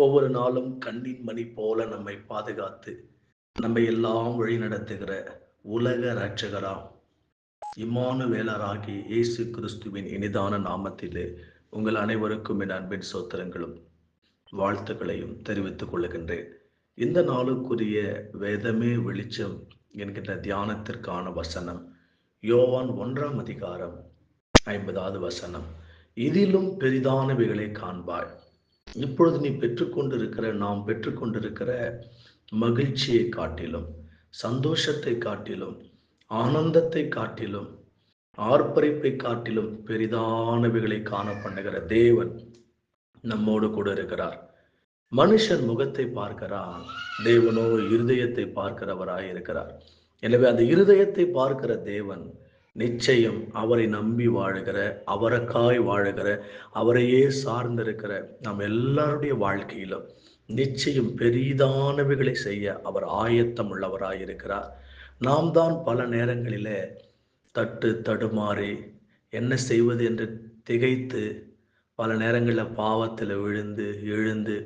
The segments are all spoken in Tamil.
ஒவ்வொரு நாளும் கண்ணின் மணி போல நம்மை பாதுகாத்து நம்மை எல்லாம் வழி நடத்துகிற உலக இரட்சகராம் இம்மானுவேலராகி இயேசு கிறிஸ்துவின் இனிதான நாமத்திலே உங்கள் அனைவருக்கும் என் அன்பின் சோத்திரங்களும் வாழ்த்துக்களையும் தெரிவித்துக் கொள்ளுகின்றேன் இந்த நாளுக்குரிய வேதமே வெளிச்சம் என்கின்ற தியானத்திற்கான வசனம் யோவான் ஒன்றாம் அதிகாரம் ஐம்பதாவது வசனம். இதிலும் பெரிதானவைகளை காண்பாய் இப்பொழுது நீ பெற்றுக்கொண்டிருக்கிற நாம் பெற்றுக்கொண்டிருக்கிற மகிழ்ச்சியை காட்டிலும் சந்தோஷத்தை காட்டிலும் ஆனந்தத்தை காட்டிலும் ஆர்ப்பரிப்பை காட்டிலும் பெரிதானவைகளை காண பண்ணுகிற தேவன் நம்மோடு கூட இருக்கிறார். மனுஷன் முகத்தை பார்க்கிறான் தேவனோ இருதயத்தை பார்க்கிறவராய் இருக்கிறார். எனவே அந்த இருதயத்தை பார்க்கிற தேவன் நிச்சயம் அவரை நம்பி வாழுகிற அவரக்காய் வாழுகிற அவரையே சார்ந்திருக்கிற நம் எல்லாருடைய வாழ்க்கையிலும் நிச்சயம் பெரிதானவைகளை செய்ய அவர் ஆயத்தம் உள்ளவராயிருக்கிறார் நாம் தான் பல நேரங்களிலே தட்டு தடுமாறி என்ன செய்வது என்று திகைத்து பல நேரங்களில் பாவத்தில் விழுந்து எழுந்து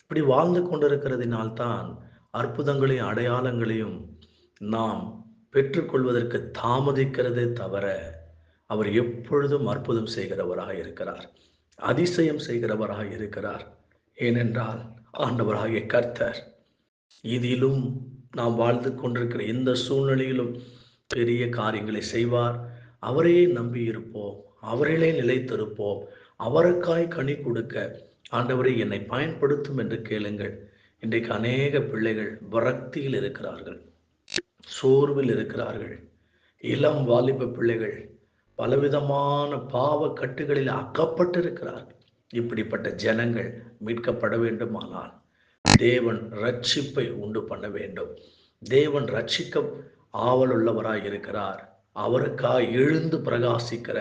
இப்படி வாழ்ந்து கொண்டிருக்கிறதினால்தான் அற்புதங்களையும் அடையாளங்களையும் நாம் பெற்றுக்கொள்வதற்கு தாமதிக்கிறதே தவிர அவர் எப்பொழுதும் அற்புதம் செய்கிறவராக இருக்கிறார் அதிசயம் செய்கிறவராக இருக்கிறார். ஏனென்றால் ஆண்டவராகிய கர்த்தர் இதிலும் நாம் வாழ்ந்து கொண்டிருக்கிற இந்த சூழ்நிலையிலும் பெரிய காரியங்களை செய்வார். அவரையே நம்பி இருப்போம் அவர்களே நிலைத்திருப்போம். அவருக்காய் கனி கொடுக்க ஆண்டவரை என்னை பயன்படுத்தும் என்று கேளுங்கள். இன்றைக்கு அநேக பிள்ளைகள் விரக்தியில் இருக்கிறார்கள். சோர்வில் இருக்கிறார்கள். இளம் வாலிப பிள்ளைகள் பலவிதமான பாவ கட்டுகளில் அக்கப்பட்டிருக்கிறார்கள். இப்படிப்பட்ட ஜனங்கள் மீட்கப்பட வேண்டுமானால் தேவன் ரட்சிப்பை உண்டு பண்ண வேண்டும். தேவன் ரட்சிக்க ஆவலுள்ளவராய் இருக்கிறார். அவருக்காய் எழுந்து பிரகாசிக்கிற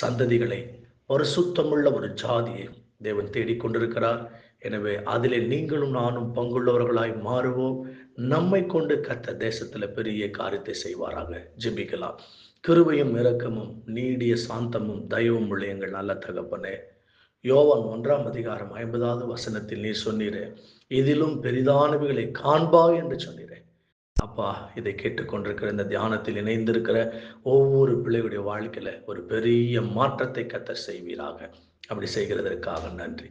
சந்ததிகளை பரிசுத்தமுள்ள ஒரு ஜாதியை தேவன் தேடிக்கொண்டிருக்கிறார். எனவே அதிலே நீங்களும் நானும் பங்குள்ளவர்களாய் மாறுவோம். நம்மை கொண்டு கத்த தேசத்துல பெரிய காரியத்தை செய்வாராக. ஜெபிக்கலாம். கிருபையும் இரக்கமும் நீடிய சாந்தமும் தயவும் உள்ள எங்கள் நல்ல தகப்பனே. யோவான் ஒன்றாம் அதிகாரம் ஐம்பதாவது வசனத்தில் நீ சொன்னீரே இதிலும் பெரிதானவைகளை காண்பா என்று சொன்னீரே. அப்பா இதை கேட்டுக்கொண்டிருக்கிற இந்த தியானத்தில் இணைந்திருக்கிற ஒவ்வொரு பிள்ளைகளுடைய வாழ்க்கையில ஒரு பெரிய மாற்றத்தை கத்த செய்வீராக. அப்படி செய்கிறதற்காக நன்றி.